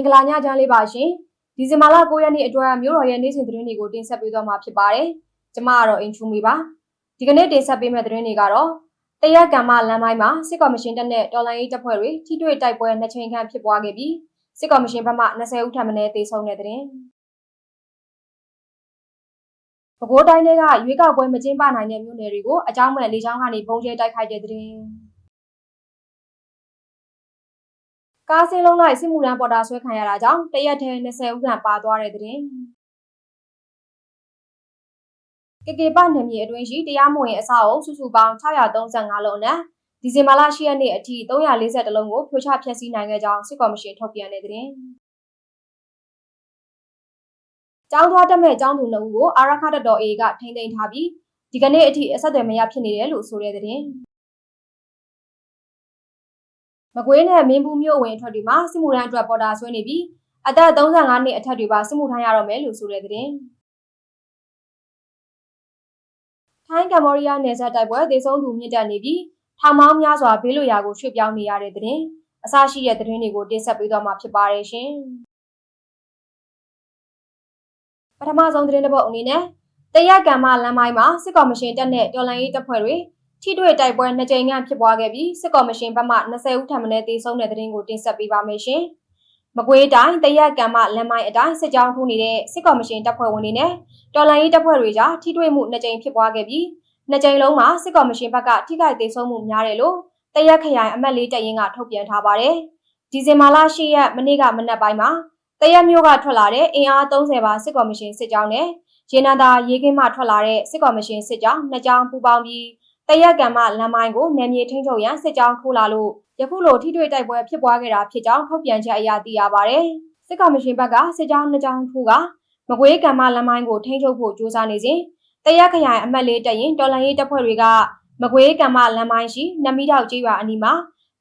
င်္ဂလာညချမ်းလေးပါရှင်ဒီဇင်ဘာလ9ရက်နေ့အတွက်မြို့တော်ရဲ့နေ့စဉ်သတင်းတွေကိုတင်ဆက်ပေးသွားမှာဖြစ်ပါတယ်ကျမကတော့အင်ချူမီပါဒီကနေ့တင်ဆက်ပေးမယ့်သတင်းတွေကတော့တရက်ကံမလမ်းပိုင်းမှာစစ်ကော်မရှင်တပ်နဲ့တော်လိုင်းရေးတပ်ဖွဲ့တွေထိတွေ့တိုက်ပွဲနှစ်ချိန်ခန့်ဖြစ်ပွားခဲ့ပြီးစစ်ကော်မရှင်ဘက်မှ20ဦးထပ်မံတေဆုံးတဲ့သတင်းပဲခူးတိုင်းတွေကရွေးကောက်ပွဲမကျင်းပနိုင်တဲ့မြို့နယ်တွေကိုအကြောင်းမဲ့လေကြောင်းကနေပုံကျဲတိုက်ခိုက်တဲ့သတ ကားစင်းလုံးလိုက်စစ်မှုထမ်းပေါ်တာဆွဲခံရတာကြောင့်တရက်ထဲ20ဦးခန့်ပါသွားတဲ့သတင်းကေကေပနယ်မြေအတွင်းရှိတရားမဝင်အဆောက်အုံစုစုပေါင်း635လုံးနဲ့ဒီဇင်ဘာလ10ရက်နေ့အထိ340လုံးကိုဖြိုချဖျက်ဆီးနိုင်ခဲ့ကြောင်းစစ်ကော်မရှင်ထုတ်ပြန်တဲ့သတင်းကျောင်းသွားတက်မဲ့ကျောင်းသူ2ဦးကိုအာရခတ်တော် A ကထိန်းသိမ်းထားပြီးဒီကနေ့အထိအဆက်အသွယ်မရဖြစ်နေတယ်လို့ဆိုတဲ့သတင်း မကွေးနဲ့မင်းဘူးမြို့ဝင်အထွက်တွေမှာစစ်မှုထမ်းအတွက်ပေါ်တာဆွဲနေပြီးအသက်35နှစ်အထက်တွေပါစစ်မှုထမ်းရတော့မယ်လို့ဆိုတဲ့သတင်းထိုင်းကမ္ဘောဒီးယားနယ်စပ်တိုက်ပွဲဒေဆုံးသူမြင့်တက်နေပြီးထောင်ပေါင်းများစွာဘေးလွတ်ရာကိုရွှေ့ပြောင်းနေရတဲ့သတင်းအစရှိတဲ့သတင်းတွေကိုတင်ဆက်ပေးသွားမှာဖြစ်ပါတယ်ရှင်ပထမဆုံးသတင်းတစ်ပုဒ်အနေနဲ့တရက်ကံမလမ်းမိုင်းမှာစစ်ကော်မရှင်တက်တဲ့တော်လှန်ရေးတပ်ဖွဲ့တွေ ထိတွေ့တိုက်ပွဲနှစ်ကြိမ်ခန့်ဖြစ်ပွားခဲ့ပြီးစစ်ကော်မရှင်ဘက်မှ20ဦးထပ်မံတေဆုံးတဲ့သတင်းကိုတင်ဆက်ပေးပါမယ်ရှင်။မကွေးတိုင်းတရက်ကံမလမ်းမိုင်းအတိုင်းစစ်ကြောင်းထိုးနေတဲ့စစ်ကော်မရှင်တပ်ဖွဲ့ဝင်တွေနဲ့တော်လှန်ရေးတပ်ဖွဲ့တွေကြားထိတွေ့မှုနှစ်ကြိမ်ဖြစ်ပွားခဲ့ပြီးနှစ်ကြိမ်လုံးမှာစစ်ကော်မရှင်ဘက်ကထိခိုက်ဒေဆုံးမှုများတယ်လို့တရက်ခရိုင်အမတ်လေးတပ်ရင်းကထုတ်ပြန်ထားပါတယ်။ဒီဇင်ဘာလ10ရက်မနေ့ကမနက်ပိုင်းမှာတရက်မျိုးကထွက်လာတဲ့အင်အား30ပါစစ်ကော်မရှင်စစ်ကြောင်းနဲ့ရေနံသာရေကင်းမှထွက်လာတဲ့စစ်ကော်မရှင်စစ်ကြောင်းနှစ်ကြောင်းပူးပေါင်းပြီး တရက်ကံမလမ်းမိုင်းကိုနယ်မြေထိန်းချုပ်ရန်စစ်ကြောင်းထိုးလာလို့ယခုလိုထိတွေ့တိုက်ပွဲဖြစ်ပွားခဲ့တာဖြစ်ကြောင်းထုတ်ပြန်ချက်အရသိရပါဗျ။စစ်ကောင်မရှင်ဘက်ကစစ်ကြောင်းနှစ်ကြောင်းထိုးကမကွေးကံမလမ်းမိုင်းကိုထိန်းချုပ်ဖို့ကြိုးစားနေစဉ်တရက်ခရိုင်အမတ်လေးတရင်တော်လန်ရေးတပ်ဖွဲ့တွေကမကွေးကံမလမ်းမိုင်းရှိနမီတောက်ကျေးရွာအနီးမှာ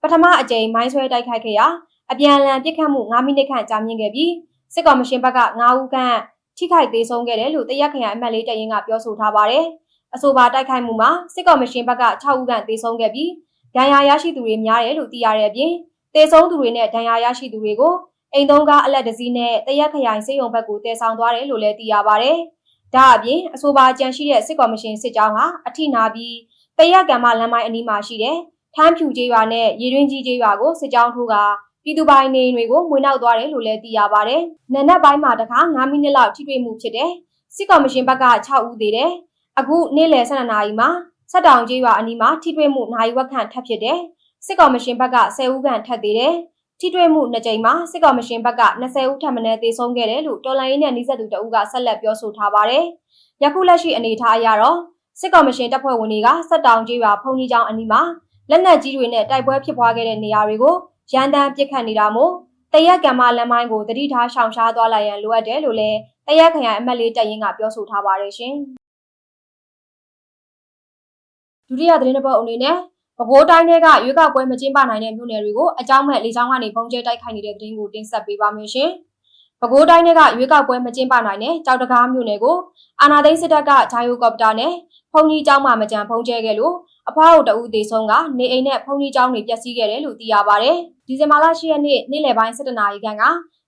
ပထမအကြိမ်မိုင်းဆွဲတိုက်ခိုက်ခဲ့ရာအပြန်အလှန်ပစ်ခတ်မှု9မိနစ်ခန့်ကြာမြင့်ခဲ့ပြီးစစ်ကောင်မရှင်ဘက်က9ဦးခန့်ထိခိုက်သေးဆုံးခဲ့တယ်လို့တရက်ခရိုင်အမတ်လေးတရင်ကပြောဆိုထားပါတယ်။ အဆိုပါတိုက်ခိုက်မှုမှာစစ်ကော်မရှင်ဘက်က6ဦးခန့်သေဆုံးခဲ့ပြီးဒဏ်ရာရရှိသူတွေများတယ်လို့သိရတဲ့အပြင်သေဆုံးသူတွေနဲ့ဒဏ်ရာရရှိသူတွေကိုအိမ်သုံးကားအလက်တစည်းနဲ့တရက်ခရိုင်စေယုံဘက်ကိုတည်ဆောင်သွားတယ်လို့လည်းသိရပါဗျ။ဒါအပြင်အဆိုပါကြံရှိတဲ့စစ်ကော်မရှင်စစ်ကြောင်းဟာအထိနာပြီးတရက်ကံမလမ်းမိုင်းအနီးမှာရှိတဲ့ထမ်းဖြူကျေးရွာနဲ့ရေတွင်းကြီးကျေးရွာကိုစစ်ကြောင်းထိုးကပြည်သူပိုင်နေတွေကိုမွေနှောက်သွားတယ်လို့လည်းသိရပါဗျ။နနက်ပိုင်းမှာတခါ9မိနစ်လောက်ထိတွေ့မှုဖြစ်တယ်။စစ်ကော်မရှင်ဘက်က6ဦးသေးတယ် အခုနေ့လယ်12နာရီမှာဆက်တောင်ကြီးရွာအနီးမှာထိတွေ့မှုနိုင်ဝက်ခန့်ထပ်ဖြစ်တယ်။စစ်ကောင်မရှင်ဘက်က10ဦးခန့်ထပ်သေးတယ်။ထိတွေ့မှုနှစ်ကြိမ်မှာစစ်ကောင်မရှင်ဘက်က20ဦးထပ်မံသေဆုံးခဲ့တယ်လို့တော်လိုင်းရေးနဲ့နှိစက်သူတအုပ်ကဆက်လက်ပြောဆိုထားပါတယ်။ယခုလက်ရှိအနေအထားအရတော့စစ်ကောင်မရှင်တပ်ဖွဲ့ဝင်တွေကဆက်တောင်ကြီးရွာဖုန်ကြီးကျောင်းအနီးမှာလက်နက်ကြီးတွေနဲ့တိုက်ပွဲဖြစ်ပွားခဲ့တဲ့နေရာတွေကိုရန်တမ်းပစ်ခတ်နေတာမို့တရက်ကံမလမ်းမိုင်းကိုတတိထားရှောင်ရှားသွားလိုက်ရန်လိုအပ်တယ်လို့လည်းတရက်ခရိုင်အမတ်လေးတပ်ရင်းကပြောဆိုထားပါတယ်ရှင်။ ဒုတိယသတင်းတစ်ပုဒ်အနေနဲ့ပဲခူးတိုင်းထဲကရွေးကောက်ပွဲမကျင်းပနိုင်တဲ့မြို့နယ်တွေကိုအကြောင်းမဲ့လေကြောင်းကနေပုံကျဲတိုက်ခိုက်နေတဲ့သတင်းကိုတင်ဆက်ပေးပါမယ်ရှင်။ပဲခူးတိုင်းထဲကရွေးကောက်ပွဲမကျင်းပနိုင်တဲ့ကြောက်တကားမြို့နယ်ကိုအာနာသိန်းစစ်တပ်ကဂျာယိုကော်ပတာနဲ့ဖုန်ကြီးကျောင်းမှမကြံဖုံးကျဲခဲ့လို့အဖွားတို့တအူးသေးဆုံးကနေအိမ်နဲ့ဖုန်ကြီးကျောင်းတွေပျက်စီးခဲ့တယ်လို့သိရပါဗျ။ဒီဇင်ဘာလ10ရက်နေ့နေ့လယ်ပိုင်း17နာရီခန့်က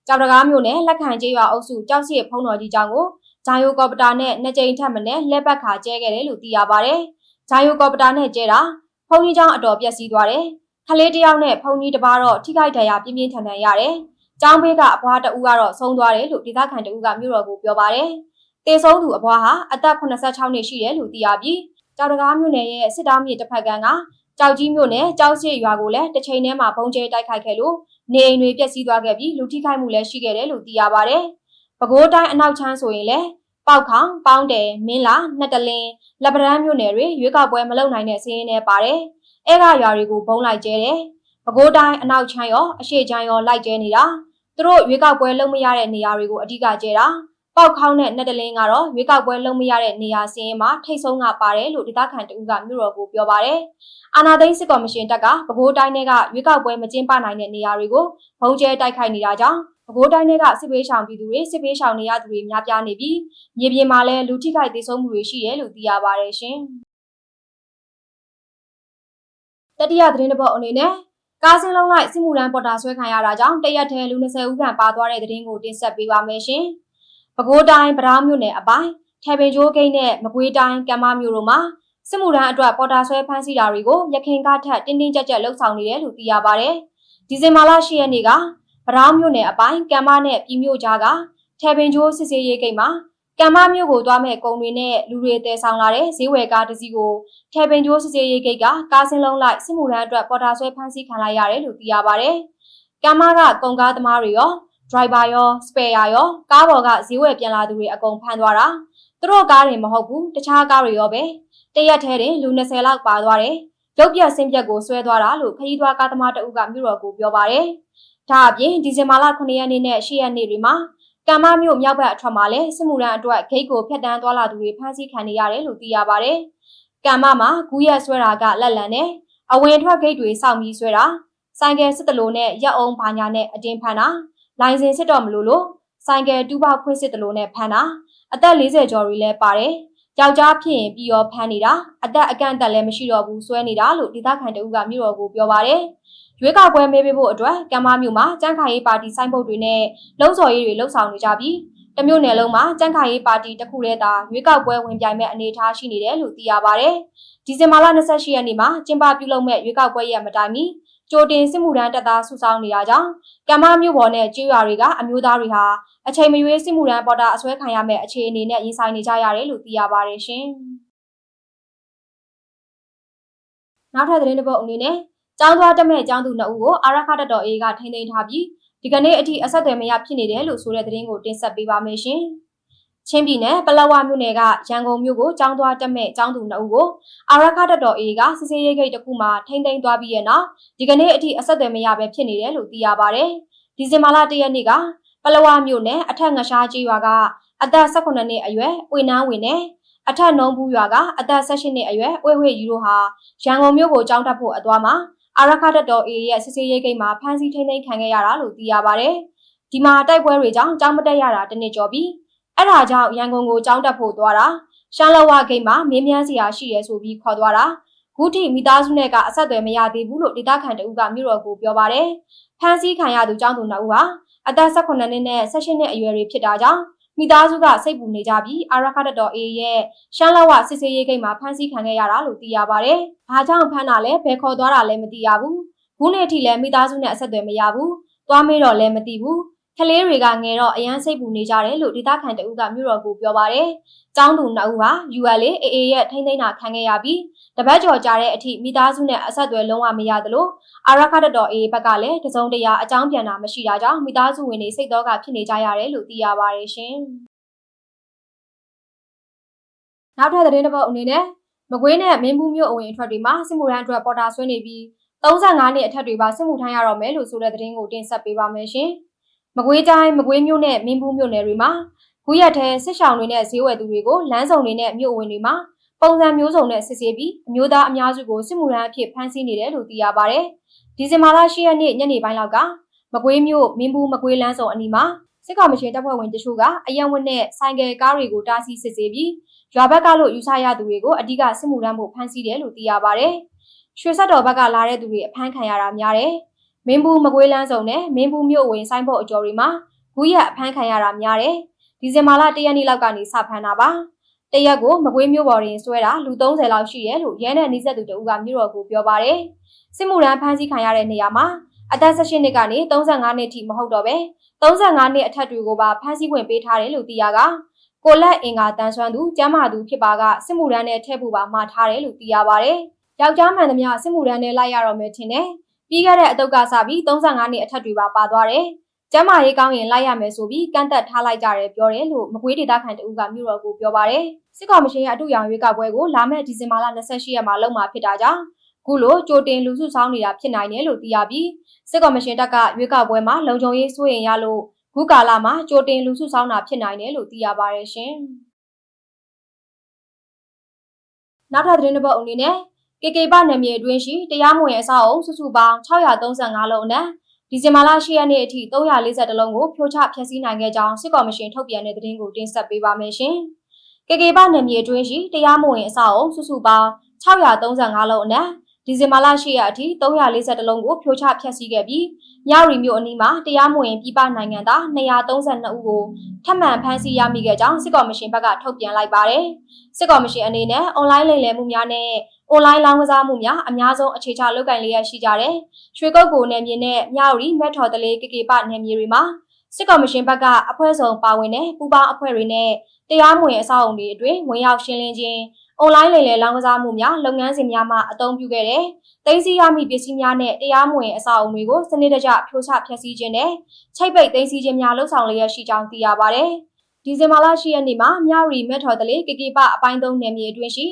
ကြောက်တကားမြို့နယ်လက်ခံကျေးရွာအုပ်စုကြောက်စီဖုံးတော်ကြီးကျောင်းကိုဂျာယိုကော်ပတာနဲ့နှစ်ကြိမ်ထပ်မံလက်ပတ်ခါကျဲခဲ့တယ်လို့သိရပါဗျ။ ဂျာယိုကော်ပတာနဲ့ကျဲတာဖုန်ကြီးချောင်းအတော်ပျက်စီးသွားတယ်။ခလေးတယောက်နဲ့ဖုန်ကြီးတစ်ပါးတော့ထိခိုက်ဒဏ်ရာပြင်းပြင်းထန်ထန်ရတယ်။ကျောင်းဘေးကအဘွားတဦးကတော့ဆုံးသွားတယ်လို့ဒေသခံတဦးကမြို့တော်ကိုပြောပါတယ်။တေဆုံးသူအဘွားဟာအသက်86နှစ်ရှိတယ်လို့သိရပြီးကြောက်တကားမြို့နယ်ရဲ့စစ်တောင်းမြေတစ်ဖက်ကကကြောက်ကြီးမြို့နယ်ကြောက်စစ်ရွာကိုလည်းတစ်ချိန်တည်းမှာပုံကျဲတိုက်ခိုက်ခဲ့လို့နေအိမ်တွေပျက်စီးသွားခဲ့ပြီးလူထိခိုက်မှုလည်းရှိခဲ့တယ်လို့သိရပါတယ်။ပဲခူးတိုင်းအနောက်ချမ်းဆိုရင်လည်း ပေါက်ခေါင်ပေါင်းတယ်မင်းလာနှစ်တလင်းလက်ပရန်မြို့နယ်တွေရွေးကောက်ပွဲမလုပ်နိုင်တဲ့စီးရင်တွေပါတယ်။အဲကရွာတွေကိုဘုံလိုက်ကျဲတယ်။ပဲခူးတိုင်းအနောက်ချမ်းရောအရှေ့ချမ်းရောလိုက်ကျဲနေတာ။သူတို့ရွေးကောက်ပွဲလုပ်မရတဲ့နေရာတွေကိုအဓိကကျဲတာ။ပေါက်ခေါင်းနဲ့နှစ်တလင်းကတော့ရွေးကောက်ပွဲလုပ်မရတဲ့နေရာစီးရင်မှာထိတ်ဆုံးကပါတယ်လို့ဒေသခံတဦးကမြို့တော်ကိုပြောပါတယ်။အာနာသိန်းစစ်ကော်မရှင်တပ်ကပဲခူးတိုင်းကရွေးကောက်ပွဲမကျင်းပနိုင်တဲ့နေရာတွေကိုဘုံကျဲတိုက်ခိုက်နေတာကြောင့် ပဲခူးတိုင်းကစစ်ပေးရှောင်ပြည်သူတွေစစ်ပေးရှောင်နေရသူတွေများပြားနေပြီးမြေပြင်မှာလည်းလူထိခိုက်ဒေဆုံးမှုတွေရှိတယ်လို့သိရပါတယ်ရှင်။တတိယသတင်းတစ်ပုဒ်အနေနဲ့ကားစင်းလုံးလိုက်စစ်မှုရန်ပေါ်တာဆွဲခံရတာကြောင့်တရက်တည်းလူ20ဦးခန့်ပါသွားတဲ့တဲ့တင်ကိုတင်ဆက်ပေးပါမယ်ရှင်။ပဲခူးတိုင်းဗရောင်းမြို့နယ်အပိုင်းထေပင်ကျိုးဂိတ်နဲ့မကွေးတိုင်းကံမမြို့တို့မှာစစ်မှုရန်အတွက်ပေါ်တာဆွဲဖမ်းဆီးတာတွေကိုရခိုင်ကထက်တင်းတင်းကြပ်ကြပ်လှုပ်ဆောင်နေတယ်လို့သိရပါဗျ။ဒီဇင်ဘာလ10ရက်နေ့က ဗရောင်းမြို့နယ်အပိုင်းကံမနဲ့ပြည်မြို့ကြားကထေပင်ကျိုးစစ်စေးရေးဂိတ်မှာကံမမြို့ကိုသွားမဲ့ကုံတွေနဲ့လူတွေတဲဆောင်လာတဲ့ဈေးဝယ်ကားတစ်စီးကိုထေပင်ကျိုးစစ်စေးရေးဂိတ်ကကားစင်းလုံးလိုက်စစ်မှုရန်အတွက်ပေါ်တာဆွဲဖမ်းဆီးခံလိုက်ရတယ်လို့သိရပါဗျ။ကံမကကုန်ကားသမားတွေရောဒရိုက်ဘာရောစပယ်ယာရောကားပေါ်ကဈေးဝယ်ပြန်လာသူတွေအကုန်ဖမ်းသွားတာသူတို့ကားတွေမဟုတ်ဘူးတခြားကားတွေရောပဲတရက်ထဲတင်လူ20လောက်ပါသွားတယ်ရုပ်ပြဆင်းပြက်ကိုဆွဲသွားတာလို့ခရီးသွားကားသမားတအုပ်ကမြို့တော်ကိုပြောပါတယ် ဒါအပြင်ဒီဇင်ဘာလ9ရက်နေ့နဲ့10ရက်နေ့တွေမှာကံမမြို့မြောက်ဘက်အထွက်မှာလည်းစစ်မှုရန်အတွက်ဂိတ်ကိုဖျက်တမ်းသွားလာသူတွေဖမ်းဆီးခံနေရတယ်လို့သိရပါတယ်ကံမမှာဂူးရက်ဆွဲတာကလက်လံနဲ့အဝင်ထွက်ဂိတ်တွေစောင့်ပြီးဆွဲတာဆိုင်ကယ်စစ်တလို့နဲ့ရက်အောင်ဘာညာနဲ့အတင်းဖမ်းတာလိုင်စင်စစ်တော့မလို့လို့ဆိုင်ကယ်တူးပေါဖွင့်စစ်တလို့နဲ့ဖမ်းတာအသက်40ကျော်တွေလည်းပါတယ်ယောက်ျားဖြစ်ရင်ပြီးရောဖမ်းနေတာအသက်အကန့်အသတ်လည်းမရှိတော့ဘူးဆွဲနေတာလို့ဒေသခံတအုပ်ကမြို့တော်ကိုပြောပါတယ် ရွေးကောက်ပွဲမဲပေးဖို့အတွက်ကမ်မမြို့မှာကြန့်ခိုင်ရေးပါတီစိုင်းပုတ်တွေနဲ့လုံဆော်ရေးတွေလှုပ်ဆောင်နေကြပြီးတမျိုးနယ်လုံးမှာကြန့်ခိုင်ရေးပါတီတစ်ခုတည်းသာရွေးကောက်ပွဲဝင်ပြိုင်မဲ့အနေအထားရှိနေတယ်လို့သိရပါတယ်။ဒီဇင်ဘာလ28ရက်နေ့မှာကျင်းပပြုလုပ်မဲ့ရွေးကောက်ပွဲရဲ့မတိုင်မီကြိုတင်စစ်မှုထမ်းတပ်သားစုဆောင်းနေတာကြောင့်ကမ္မမြို့ပေါ်နဲ့ကျွေးရွာတွေကအမျိုးသားတွေဟာအချိန်မရွေးစစ်မှုထမ်းပေါ်တာအစွဲခံရမဲ့အခြေအနေနဲ့ရင်ဆိုင်နေကြရတယ်လို့သိရပါတယ်ရှင်။နောက်ထပ်သတင်းတစ်ပုဒ်အနေနဲ့ ကျောင်းသွားတက်မဲ့ကျောင်းသူနှစ်ဦးကိုအာရခတတော်အေးကထိန်းသိမ်းထားပြီးဒီကနေ့အထိအဆက်အသွယ်မရဖြစ်နေတယ်လို့ဆိုတဲ့သတင်းကိုတင်ဆက်ပေးပါမယ်ရှင်။ချင်းပြည်နယ်ပလောဝမြို့နယ်ကရန်ကုန်မြို့ကိုကျောင်းသွားတက်မဲ့ကျောင်းသူနှစ်ဦးကိုအာရခတတော်အေးကစစ်စေးရေးဂိတ်တစ်ခုမှာထိန်းသိမ်းသွားပြီးရဲ့နောက်ဒီကနေ့အထိအဆက်အသွယ်မရပဲဖြစ်နေတယ်လို့သိရပါဗျ။ဒီဇင်ဘာလ၁ရက်နေ့ကပလောဝမြို့နယ်အထက်ငရှားကြီးရွာကအသက်18နှစ်အရွယ်ဝေနန်းဝင်နဲ့အထက်နှုံးဘူးရွာကအသက်16နှစ်အရွယ်ဝေဝေယူတို့ဟာရန်ကုန်မြို့ကိုကျောင်းတက်ဖို့အသွားမှာ အာရခတတော်အေရဲ့စစ်စေးရေးဂိတ်မှာဖမ်းဆီးထိန်းသိမ်းခံခဲ့ရတာလို့သိရပါဗျ။ဒီမှာတိုက်ပွဲတွေကြောင့်ကျောင်းမတက်ရတာတနစ်ကျော်ပြီးအဲ့ဒါကြောင့်ရန်ကုန်ကိုကျောင်းတက်ဖို့သွားတာရှမ်းလဝဂိတ်မှာမင်းမြန်းစရာရှိရဲဆိုပြီးခေါ်သွားတာခုထိမိသားစုနဲ့ကအဆက်အသွယ်မရသေးဘူးလို့ဒေသခံတဦးကမြို့တော်ကိုပြောပါတယ်ဖမ်းဆီးခံရသူကျောင်းသူနှစ်ဦးဟာအသက်18နှစ်နဲ့18နှစ်အရွယ်တွေဖြစ်တာကြောင့် မိသားစုကစိတ်ပူနေကြပြီးအာရခတ်တော်အေးရဲ့ရှမ်းလဝစစ်စေးရေးဂိတ်မှာဖမ်းဆီးခံခဲ့ရတာလို့သိရပါတယ်။ဘာကြောင့်ဖမ်းတာလဲဘယ်ခေါ်သွားတာလဲမသိရဘူး။ခုနေ့ထိလည်းမိသားစုနဲ့အဆက်အသွယ်မရဘူး။သွားမေးတော့လည်းမသိဘူး ကလေးတွေကငယ်တော့အရန်စိတ်ပူနေကြတယ်လို့ဒေသခံတဦးကမြို့တော်ကိုပြောပါတယ်။ကျောင်းသူနှစ်ဦးဟာ UL အေအေရဲ့ထိမ့်သိမ်းတာခံခဲ့ရပြီးတပတ်ကျော်ကြာတဲ့အထိမိသားစုနဲ့အဆက်အသွယ်လုံးဝမရသလိုအာရခတ်တော်အေဘက်ကလည်းတစုံတရာအကြောင်းပြန်တာမရှိတာကြောင့်မိသားစုဝင်တွေစိတ်တော့ကဖြစ်နေကြရတယ်လို့သိရပါတယ်ရှင်။နောက်ထပ်သတင်းတစ်ပုဒ်အနေနဲ့မကွေးနဲ့မင်းဘူးမြို့အဝင်အထွက်တွေမှာစစ်မှုထမ်းအတွက်ပေါ်တာဆွဲနေပြီး35နှစ်အထက်တွေပါစစ်မှုထမ်းရတော့မယ်လို့ဆိုတဲ့သတင်းကိုတင်ဆက်ပေးပါမယ်ရှင်။ မကွေးတိုင်းမကွေးမြို့နဲ့မင်းဘူးမြို့နယ်တွေမှာခုရက်ထဲစစ်ဆောင်တွေနဲ့ဈေးဝယ်သူတွေကိုလမ်းဆောင်တွေနဲ့မြို့ဝင်တွေမှာပုံစံမျိုးစုံနဲ့စစ်ဆေးပြီးအမျိုးသားအများစုကိုစစ်မှုထမ်းအဖြစ်ဖမ်းဆီးနေတယ်လို့သိရပါဗျ။ဒီဇင်ဘာလ10ရက်နေ့ညနေပိုင်းလောက်ကမကွေးမြို့မင်းဘူးမကွေးလမ်းဆောင်အနီးမှာစစ်ကောင်မရှင်တပ်ဖွဲ့ဝင်တချို့ကအယံဝတ်နဲ့ဆိုင်ကယ်ကားတွေကိုတားဆီးစစ်ဆေးပြီးရွာဘက်ကလို့ယူဆရသူတွေကိုအဓိကစစ်မှုထမ်းဖို့ဖမ်းဆီးတယ်လို့သိရပါဗျ။ရွှေဆက်တော်ဘက်ကလာတဲ့သူတွေအဖမ်းခံရတာများတယ်။ မင်းဘူးမကွေးလန်းစုံနဲ့မင်းဘူးမြို့ဝင်ဆိုင်ဖို့အကျော်တွေမှာဂူးရက်အဖမ်းခံရတာများတယ်။ဒီဇင်ဘာလ၁ရက်နေ့လောက်ကနေစဖမ်းတာပါ။တရက်ကိုမကွေးမြို့ပေါ်တွင်ဆွဲတာလူ30လောက်ရှိတယ်လို့ရဲနဲ့နှိစက်သူတဦးကမြို့တော်ကိုပြောပါတယ်။စစ်မှုရန်ဖမ်းဆီးခံရတဲ့နေရာမှာအသက်18နှစ်ကနေ35နှစ်ထိမဟုတ်တော့ပဲ35နှစ်အထက်တွေကိုပါဖမ်းဆီးခွင့်ပေးထားတယ်လို့သိရကကိုလက်အင်္ဂါတန်ဆွမ်းသူကျမ်းမာသူဖြစ်ပါကစစ်မှုရန်နဲ့ထည့်ဖို့ပါမှားထားတယ်လို့သိရပါတယ်။ယောက်ျားမှန်သမျှစစ်မှုရန်နဲ့လိုက်ရတော့မယ်ထင်တယ်။ ပြီးခဲ့တဲ့အတုပ်ကစပြီး35နှစ်အထက်တွေပါပါသွားတယ်။ကျမ်းမာရေးကောင်းရင်လိုက်ရမယ်ဆိုပြီးကန့်သက်ထားလိုက်ကြတယ်ပြောတယ်လို့မကွေးဒေတာခန်တူကမြို့တော်ကိုပြောပါတယ်။စစ်ကောင်မရှင်ရဲ့အတူရောင်ရွေးကောက်ပွဲကိုလာမယ့်ဒီဇင်ဘာလ28ရက်မှာလုပ်မှာဖြစ်တာကြောင့်ခုလိုကြိုတင်လူစုဆောင်းနေတာဖြစ်နိုင်တယ်လို့သိရပြီးစစ်ကောင်မရှင်တပ်ကရွေးကောက်ပွဲမှာလုံခြုံရေးစိုးရင်ရလို့ခုကာလမှာကြိုတင်လူစုဆောင်းတာဖြစ်နိုင်တယ်လို့သိရပါတယ်ရှင်။နောက်ထပ်သတင်းတစ်ပုဒ်အနေနဲ့ KK ပနယ်မြေအတွင်းရှိတရားမဝင်အဆောက်အုံစုစုပေါင်း635လုံးနဲ့ဒီဇင်ဘာလ10ရက်နေ့အထိ340လုံးကိုဖြိုချဖျက်ဆီးနိုင်ခဲ့ကြောင်းစစ်ကော်မရှင်ထုတ်ပြန်တဲ့သတင်းကိုတင်ဆက်ပေးပါမယ်ရှင်။ KK ပနယ်မြေအတွင်းရှိတရားမဝင်အဆောက်အုံစုစုပေါင်း635လုံးနဲ့ ဒီဇင်ဘာလ10ရက်အထိ340လုံးကိုဖြိုချဖျက်ဆီးခဲ့ပြီးမြရီမြို့အနီးမှာတရားမဝင်ပြည်ပနိုင်ငံသား232ဦးကိုထပ်မံဖမ်းဆီးရမိခဲ့ကြောင်းစစ်ကော်မရှင်ဘက်ကထုတ်ပြန်လိုက်ပါတယ်။စစ်ကော်မရှင်အနေနဲ့အွန်လိုင်းလိမ်လည်မှုများနဲ့အွန်လိုင်းလောင်းကစားမှုများအများဆုံးအခြေချလုပ်ကင်လျက်ရှိကြတဲ့ရွှေကုတ်ကိုနယ်မြေနဲ့မြရီမက်ထော်တလေးကေကေပနယ်မြေတွေမှာစစ်ကော်မရှင်ဘက်ကအဖွဲ့စုံပါဝင်တဲ့ပူးပေါင်းအဖွဲ့တွေနဲ့တရားမဝင်အဆောက်အုံတွေအတွင်းဝင်ရောက်ရှင်းလင်းခြင်း အွန်လိုင်းလိမ်လည်လောင်းကစားမှုများလုပ်ငန်းစဉ်များမှအသုံးပြုခဲ့တဲ့သိမ်းဆည်းရမိပစ္စည်းများနဲ့တရားမဝင်အဆောက်အုံတွေကိုစနစ်တကျဖြိုချဖျက်ဆီးခြင်းနဲ့ချိတ်ပိတ်သိမ်းဆည်းခြင်းများလှုပ်ဆောင်လျက်ရှိကြောင်းသိရပါတယ်။ဒီဇင်ဘာလ10ရက်နေ့မှာမြရီမက်ထော်တလေးကေကေပအပိုင်း3နယ်မြေအတွင်းရှိ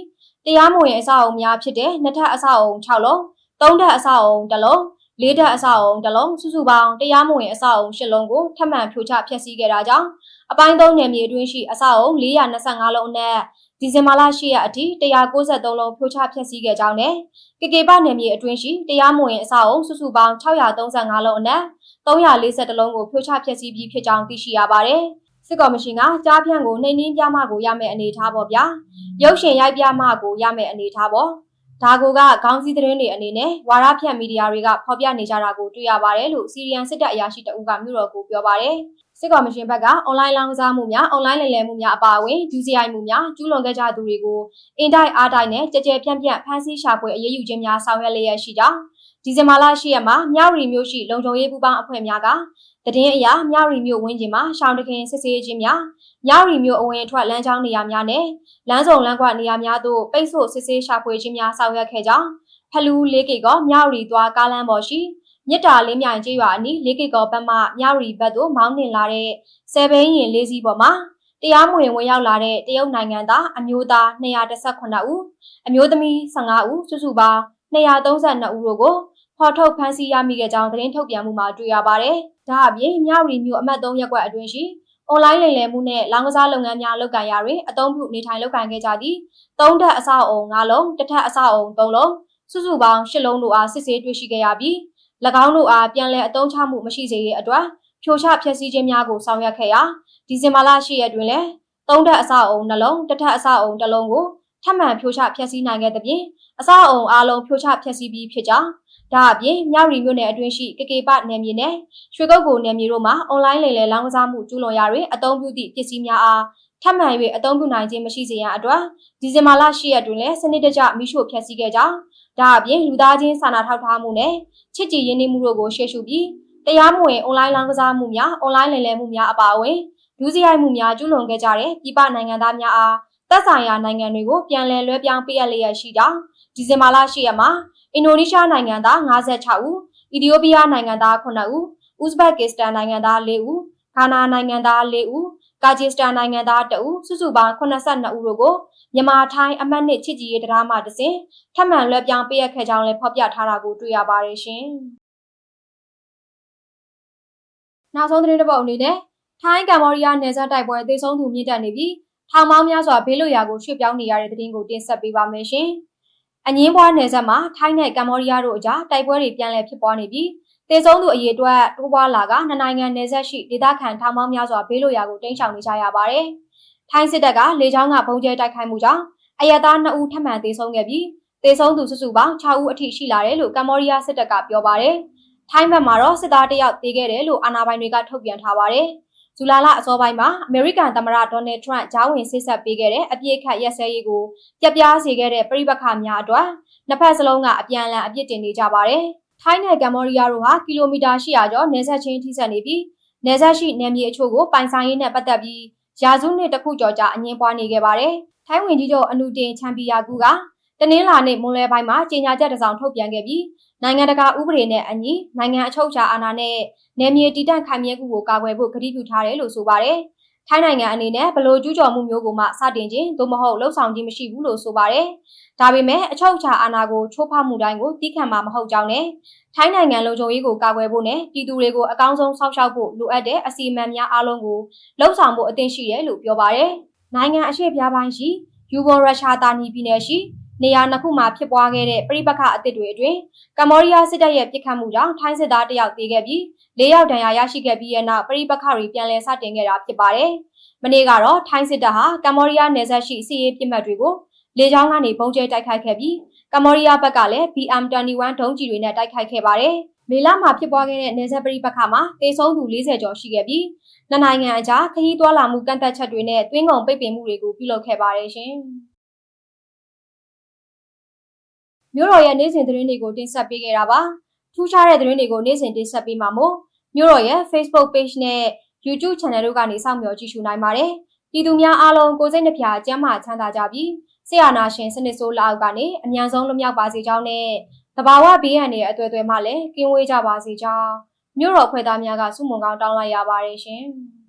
တရားမဝင်အဆောက်အုံများဖြစ်တဲ့နှစ်ထပ်အဆောက်အုံ6လုံး၊သုံးထပ်အဆောက်အုံ1လုံး၊လေးထပ်အဆောက်အုံ1လုံးစုစုပေါင်းတရားမဝင်အဆောက်အုံ10လုံးကိုထပ်မံဖြိုချဖျက်ဆီးခဲ့တာကြောင့်အပိုင်း3နယ်မြေအတွင်းရှိအဆောက်အုံ425လုံးအနက် ဒီဇင်ဘာလ10ရက်အထိ193လုံးဖြိုချဖျက်ဆီးခဲ့ကြောင်းနဲ့ကေကေပနယ်မြေအတွင်းရှိတရားမဝင်အဆောက်အုံစုစုပေါင်း635လုံးအနက်342လုံးကိုဖြိုချဖျက်ဆီးပြီးဖြစ်ကြောင်းသိရှိရပါတယ်။စစ်ကော်မရှင်ကကြားဖြန့်ကိုနှိမ်နင်းပြမှကိုရမယ့်အနေအထားပေါ့ဗျာ။ရုပ်ရှင်ရိုက်ပြမှကိုရမယ့်အနေအထားပေါ့။ဒါကိုကခေါင်းစည်းသတင်းတွေအနေနဲ့ဝါရဖြန့်မီဒီယာတွေကဖော်ပြနေကြတာကိုတွေ့ရပါတယ်လို့စီရီယန်စစ်တပ်အရာရှိတအုပ်ကမြို့တော်ကိုပြောပါတယ်။ စစ်ကော်မရှင်ဘက်ကအွန်လိုင်းလောင်းကစားမှုများအွန်လိုင်းလိမ်လည်မှုများအပါအဝင် UCI မှုများကျူးလွန်ခဲ့ကြသူတွေကိုအင်တိုက်အားတိုက်နဲ့ကြကြပြန့်ပြန့်ဖမ်းဆီးရှာဖွေအရေးယူခြင်းများဆောင်ရွက်လျက်ရှိကြောင်းဒီဇင်ဘာလ10ရက်မှာမြောက်ရီမြို့ရှိလုံခြုံရေးပူးပေါင်းအဖွဲ့များကတည်င်းအရာမြောက်ရီမြို့ဝင်းကျင်မှာရှောင်းတခင်စစ်ဆေးခြင်းများမြောက်ရီမြို့အဝင်အထွက်လမ်းကြောင်းနေရာများနဲ့လမ်းစုံလမ်းကွက်နေရာများသို့ပိတ်ဆို့စစ်ဆေးရှာဖွေခြင်းများဆောင်ရွက်ခဲ့ကြောင်းဖလူးလေးကေကမြောက်ရီသွားကားလမ်းပေါ်ရှိ မြစ်တာလေးမြိုင်ကျေးရွာအနီးလေးကေကောဘက်မှမြောက်ရီဘက်သို့မောင်းနှင်လာတဲ့ဆယ်ဘင်းရင်လေးစီးပေါ်မှာတရားမဝင်ဝင်ရောက်လာတဲ့တရုတ်နိုင်ငံသားအမျိုးသား218ဦးအမျိုးသမီး15ဦးစုစုပေါင်း232ဦးတို့ကိုဖော်ထုတ်ဖမ်းဆီးရမိခဲ့ကြောင်းသတင်းထုတ်ပြန်မှုမှာတွေ့ရပါတယ်။ဒါအပြင်မြောက်ရီမြို့အမှတ်3ရပ်ကွက်အတွင်းရှိအွန်လိုင်းလိမ်လည်မှုနဲ့လောင်းကစားလုပ်ငန်းများလုပ်ကိုင်ရာတွင်အသုံးပြုနေထိုင်လုပ်ကိုင်ခဲ့ကြသည့်၃ထပ်အဆောက်အုံ၅လုံးတစ်ထပ်အဆောက်အုံ၃လုံးစုစုပေါင်း၈လုံးတို့အားစစ်ဆေးတွေ့ရှိခဲ့ရပြီး၎ င်းတို့အားပြန်လည်အသုံးချမှုမရှိစေရေးအတွက်ဖြိုချဖျက်ဆီးခြင်းများကိုဆောင်ရွက်ခဲ့ရာဒီဇင်ဘာလ10ရက်တွင်လည်း၃ထပ်အဆောက်အုံနှလုံးတစ်ထပ်အဆောက်အုံတစ်လုံးကိုထပ်မံဖြိုချဖျက်ဆီးနိုင်ခဲ့သဖြင့်အဆောက်အုံအလုံးဖြိုချဖျက်ဆီးပြီးဖြစ်ကြောင်းဒါအပြင်မြောက်ရီမြို့နယ်အတွင်းရှိကေကေပနယ်မြေနဲ့ရွှေကုတ်ကိုနယ်မြေတို့မှာအွန်လိုင်းလိမ်လည်လောင်းကစားမှုကျူးလွန်ရာတွင်အသုံးပြုသည့်ပစ္စည်းများအားထပ်မံ၍အသုံးပြုနိုင်ခြင်းမရှိစေရန်အတွက်ဒီဇင်ဘာလ10ရက်တွင်လည်းစနစ်တကျမိရှို့ဖျက်ဆီးခဲ့ကြောင်း ဒါအပြင်လူသားချင်းစာနာထောက်ထားမှုနဲ့ချစ်ကြည်ရင်းနှီးမှုတို့ကိုရှေ့ရှုပြီးတရားမဝင်အွန်လိုင်းလောင်းကစားမှုများအွန်လိုင်းလိမ်လည်မှုများအပါအဝင်ဒုစရိုက်မှုများကျူးလွန်ခဲ့ကြတဲ့ပြည်ပနိုင်ငံသားများအားသက်ဆိုင်ရာနိုင်ငံတွေကိုပြန်လည်လွှဲပြောင်းပေးအပ်လျက်ရှိကြောင်းဒီဇင်ဘာလ10ရက်မှာအင်ဒိုနီးရှားနိုင်ငံသား56ဦး၊အီသီယိုးပီးယားနိုင်ငံသား9ဦး၊ဥဇဘက်ကစ္စတန်နိုင်ငံသား4ဦး၊ဂါနာနိုင်ငံသား4ဦး၊ ကာဂျစ်စတန်နိုင်ငံသား2ဦးစုစုပေါင်း82ဦးတို့ကိုမြန်မာထိုင်းအမှတ်နှစ်ချစ်ကြည်ရေးတရားမှတစဉ်ထပ်မံလွှဲပြောင်းပေးရခဲ့ကြောင်းလည်းဖော်ပြထားတာကိုတွေ့ရပါတယ်ရှင်။နောက်ဆုံးသတင်းတစ်ပုဒ်အနေနဲ့ထိုင်းကမ္ဘောဒီးယားနယ်စပ်တိုက်ပွဲသေဆုံးသူမြင့်တက်နေပြီးထောင်ပေါင်းများစွာဘေးလွတ်ရာကိုရွှေ့ပြောင်းနေရတဲ့သတင်းကိုတင်ဆက်ပေးပါမယ်ရှင်။အငင်းပွားနယ်စပ်မှာထိုင်းနဲ့ကမ္ဘောဒီးယားတို့အကြားတိုက်ပွဲတွေပြန်လည်ဖြစ်ပွားနေပြီး တေဆုံးသူအရေးအတွက်တိုးပွားလာကနှစ်နိုင်ငံနယ်စပ်ရှိဒေသခံထောင်ပေါင်းများစွာဘေးလွတ်ရာကိုတိမ်းရှောင်နေကြရပါတယ်။ထိုင်းစစ်တပ်ကလေကြောင်းကဘုံကျဲတိုက်ခိုက်မှုကြောင့်အရသား2ဦးထပ်မံသေဆုံးခဲ့ပြီးသေဆုံးသူစုစုပေါင်း6ဦးအထိရှိလာတယ်လို့ကမ္ဘောဒီးယားစစ်တပ်ကပြောပါတယ်။ထိုင်းဘက်မှာတော့စစ်သားတယောက်သေခဲ့တယ်လို့အာဏာပိုင်တွေကထုတ်ပြန်ထားပါတယ်။ဇူလာလအစောပိုင်းမှာအမေရိကန်သမ္မတဒေါ်နယ်ထရန့်ဂျားဝင်ဆစ်ဆက်ပေးခဲ့တဲ့အပြစ်ခတ်ရက်စဲရေးကိုပြပြားစေခဲ့တဲ့ပြိပခါများအတွက်နှစ်ဖက်စလုံးကအပြန်အလှန်အပြစ်တင်နေကြပါတယ်။ ထိုင်းနဲ့ကမ္ဘောဒီးယားတို့ဟာကီလိုမီတာ800ကျော်နယ်စပ်ချင်းထိစပ်နေပြီးနယ်စပ်ရှိနယ်မြေအချို့ကိုပိုင်ဆိုင်ရေးနဲ့ပတ်သက်ပြီးရာစုနှစ်တစ်ခုကျော်ကြာအငင်းပွားနေခဲ့ပါတယ်။ထိုင်းဝင်ကြီးချုပ်အနုတင်ချန်ပီယာကူကတနင်္လာနေ့မွန်လွဲပိုင်းမှာကြေညာချက်တစ်စောင်ထုတ်ပြန်ခဲ့ပြီးနိုင်ငံတကာဥပဒေနဲ့အညီနိုင်ငံအချုပ်အခြာအာဏာနဲ့နယ်မြေတည်တံ့ခိုင်မြဲမှုကိုကာကွယ်ဖို့ကတိပြုထားတယ်လို့ဆိုပါတယ်။ ထိုင်းနိုင်ငံအနေနဲ့ဘလို့ကျူးကျော်မှုမျိုးကိုမှစတင်ခြင်းသို့မဟုတ်လှုံ့ဆော်ခြင်းမရှိဘူးလို့ဆိုပါတယ်။ဒါပေမဲ့အချုပ်အခြာအာဏာကိုချိုးဖောက်မှုတိုင်းကိုတီးခံမှာမဟုတ်ကြောင်းနဲ့ထိုင်းနိုင်ငံလုံခြုံရေးကိုကာကွယ်ဖို့နဲ့ပြည်သူတွေကိုအကောင်းဆုံးစောင့်ရှောက်ဖို့လိုအပ်တဲ့အစီအမံများအားလုံးကိုလှုံ့ဆော်ဖို့အသင့်ရှိတယ်လို့ပြောပါတယ်။နိုင်ငံအရှေ့ပြားပိုင်းရှိယူဂွန်ရုရှားတာနီပြည်နယ်ရှိ နေရာနှစ်ခုမှာဖြစ်ပွားခဲ့တဲ့ပြိပခအသစ်တွေအတွင်းကမ္ဘောဒီးယားစစ်တပ်ရဲ့ပစ်ခတ်မှုကြောင့်ထိုင်းစစ်သားတယောက်သေခဲ့ပြီး၄ယောက်ဒဏ်ရာရရှိခဲ့ပြီးတဲ့နောက်ပြိပခတွေပြန်လည်စတင်ခဲ့တာဖြစ်ပါတယ်။မနေ့ကတော့ထိုင်းစစ်တပ်ဟာကမ္ဘောဒီးယားနယ်စပ်ရှိစစ်ရေးပစ်မှတ်တွေကိုလေကြောင်းကနေပုံကျဲတိုက်ခိုက်ခဲ့ပြီးကမ္ဘောဒီးယားဘက်ကလည်း BM21 ဒုံးကျည်တွေနဲ့တိုက်ခိုက်ခဲ့ပါတယ်။မေလမှာဖြစ်ပွားခဲ့တဲ့နေဆက်ပရိပခါမှာတေဆုံးသူ40ကျော်ရှိခဲ့ပြီးနှစ်နိုင်ငံအကြားခရီးသွားလာမှုကန့်သက်ချက်တွေနဲ့တွင်းကုန်ပိတ်ပင်မှုတွေကိုပြုလုပ်ခဲ့ပါတယ်ရှင်။ မြို့တော်ရဲ့နေ့စဉ်သတင်းတွေကိုတင်ဆက်ပေးခဲ့တာပါ။ထူးခြားတဲ့သတင်းတွေကိုနေ့စဉ်တင်ဆက်ပေးမှာမို့မြို့တော်ရဲ့ Facebook Page နဲ့ YouTube Channel တို့ကနေစောင့်မျှော်ကြည့်ရှုနိုင်ပါတယ်။ပြည်သူများအားလုံးကိုယ်စိတ်နှပြကျန်းမာချမ်းသာကြပြီးဆရာနာရှင်စနစ်ဆိုးလက်အောက်ကနေအမြန်ဆုံးလွတ်မြောက်ပါစေကြောင်းနဲ့တဘာဝဘေးရန်တွေအသွယ်သွယ်မှလည်းကင်းဝေးကြပါစေကြောင်းမြို့တော်ဖွဲ့သားများကဆုမွန်ကောင်းတောင်းလိုက်ရပါတယ်ရှင်။